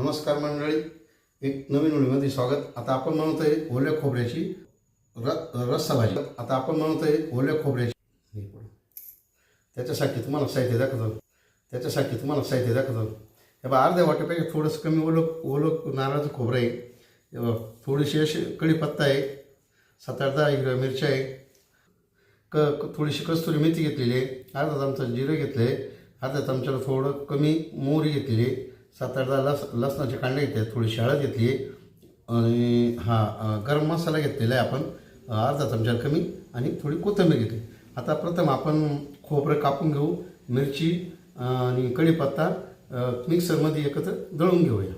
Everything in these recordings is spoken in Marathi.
नमस्कार मंडळी. एक नवीन व्हिडिओमध्ये स्वागत. आता आपण म्हणतोय ओल्या खोबऱ्याची र रस्सा भाजी आता आपण म्हणतोय ओल्या खोबऱ्याची. त्याच्यासाठी तुम्हाला साहित्य दाखवतो. त्याच्यासाठी तुम्हाला साहित्य दाखवतो. हे बा अर्ध्या वाट्यापेक्षा थोडंसं कमी ओलं ओलं नारळाचं खोबरं आहे. थोडीशी अशी कढीपत्ता आहे. सात आठ दहा हिरव्या मिरच्या आहे. क क- थोडीशी कस्तुरी मेथी घेतलेली आहे. अर्धा चमचा जिरं घेतलं आहे अर्धा चमच्याला थोडं कमी मोहरी घेतलेली आहे. सात आठ दहा लस लसणाचे कांडे घेतले थोडी हळद घेतली. आणि हा गरम मसाला घेतलेला आहे आपण. अर्धा चमच्याला कमी आणि थोडी कोथिंबीर घेतली. आता प्रथम आपण खोबरं कापून घेऊ मिरची आणि कढीपत्ता मिक्सरमध्ये एकत्र दळून घेऊया.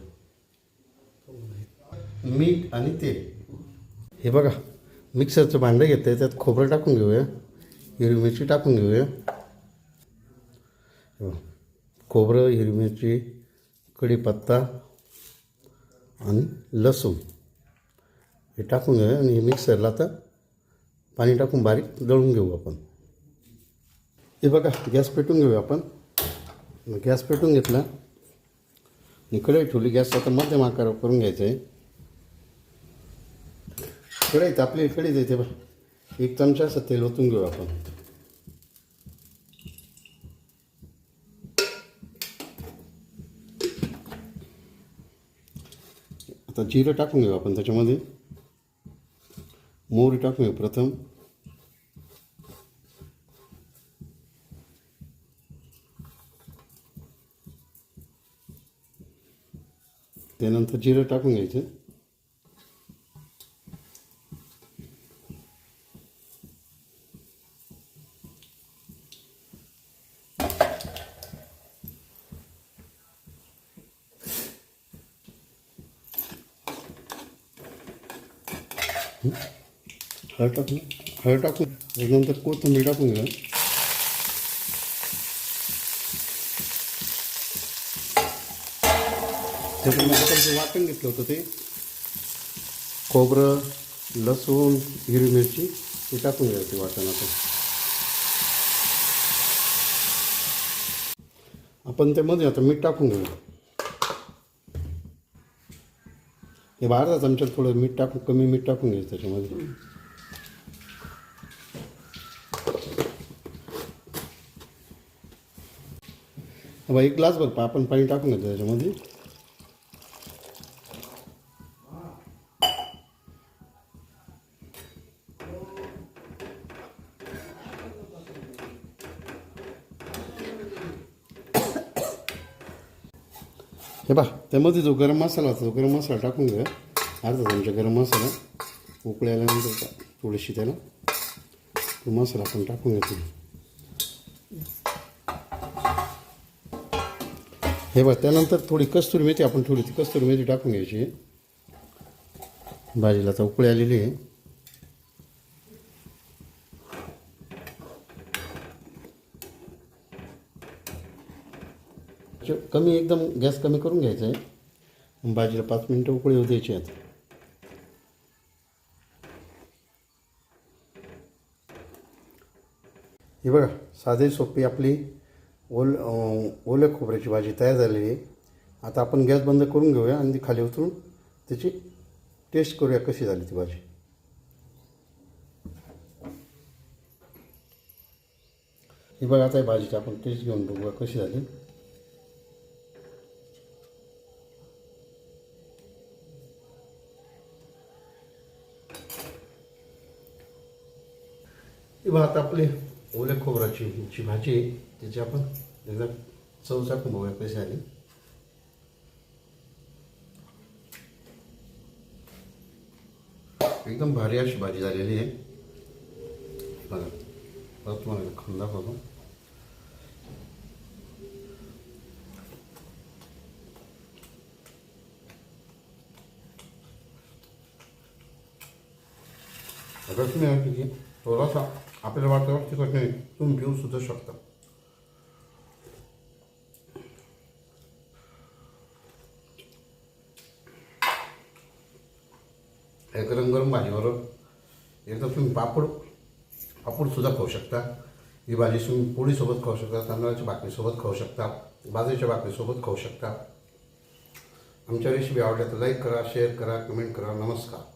मीठ आणि तेल. हे बघा मिक्सरचं भांडं घेतं आहे त्यात खोबरं टाकून घेऊया. हिरवी मिरची टाकून घेऊया. खोबरं हिरवी मिरची कढीपत्ता आणि लसूण. हे टाकून घेऊया आणि हे मिक्सरला आता पाणी टाकून बारीक दळून घेऊ आपण. हे बघा गॅस पेटून घेऊया आपण. गॅस पेटून घेतला. आणि कढई ठेवली. गॅस आता मध्यम आकार करून घ्यायचं आहे. कढईत आपली कढईत येते बघा. एक चमचा असं तेल ओतून घेऊ आपण. आता जिरं टाकून घेऊ आपण त्याच्यामध्ये. मोहरी टाकून घेऊ प्रथम. त्यानंतर जिरं टाकून घ्यायचं. हळद टाकून हळद टाकून त्यानंतर कोथिंबीर टाकून घ्या त्याच्यामध्ये आपण जे वाटण घेतलं होतं ते खोबरं लसूण हिरवी मिरची ते टाकून घ्या ते वाटण आपण. आपण त्यामध्ये आता मीठ टाकून घेऊया. हे अर्धा चमच्यात थोडं मीठ टाकून कमी मीठ टाकून घ्यायचं त्याच्यामध्ये. बा एक ग्लास पा आपण पाणी टाकून घ्यायचं त्याच्यामध्ये. हे बा त्यामध्ये जो गरम मसाला होता तो गरम मसाला टाकून घ्या अर्धा चमचा गरम मसाला. उकळी आल्यानंतर थोडीशी त्याला. तो मसाला आपण टाकून घेतो हे बघ त्यानंतर थोडी कस्तुरी मेथी आपण थोडी ती कस्तुरी मेथी टाकून घ्यायची. भाजीला आता उकळी आलेली आहे. कमी एकदम गॅस कमी करून घ्यायचा आहे. भाजीला पाच मिनटं उकळी होऊ द्यायची आहेत हे बघा साधी सोपी आपली ओल ओल्या खोबऱ्याची भाजी तयार झालेली आहे. आता आपण गॅस बंद करून घेऊया आणि ती खाली उतरून त्याची टेस्ट करूया कशी झाली ती भाजी. ही बघा आता भाजीची आपण टेस्ट घेऊन बघूया कशी झाली. ही भात आता आपली ओल्या खोबराची जी भाजी आहे त्याची आपण एकदा चव चाकून बघूया कशी आली. एकदम भारी अशी भाजी झालेली आहे. बघा परत तुम्हाला खाऊन दाखवतो. रसमी आहे थोडासा आपल्याला वाटतं तिखट नाही तुम्ही घेऊ सुद्धा शकता. हे गरम गरम भाजीबरोबर एकदा तुम्ही पापड पापडसुद्धा खाऊ शकता. ही भाजी तुम्ही पोळीसोबत खाऊ शकता तांदळाच्या भाकरीसोबत खाऊ शकता बाजरीच्या भाकरीसोबत खाऊ शकता. आमच्या रेसिपी आवडल्या तर लाईक करा शेअर करा कमेंट करा. नमस्कार.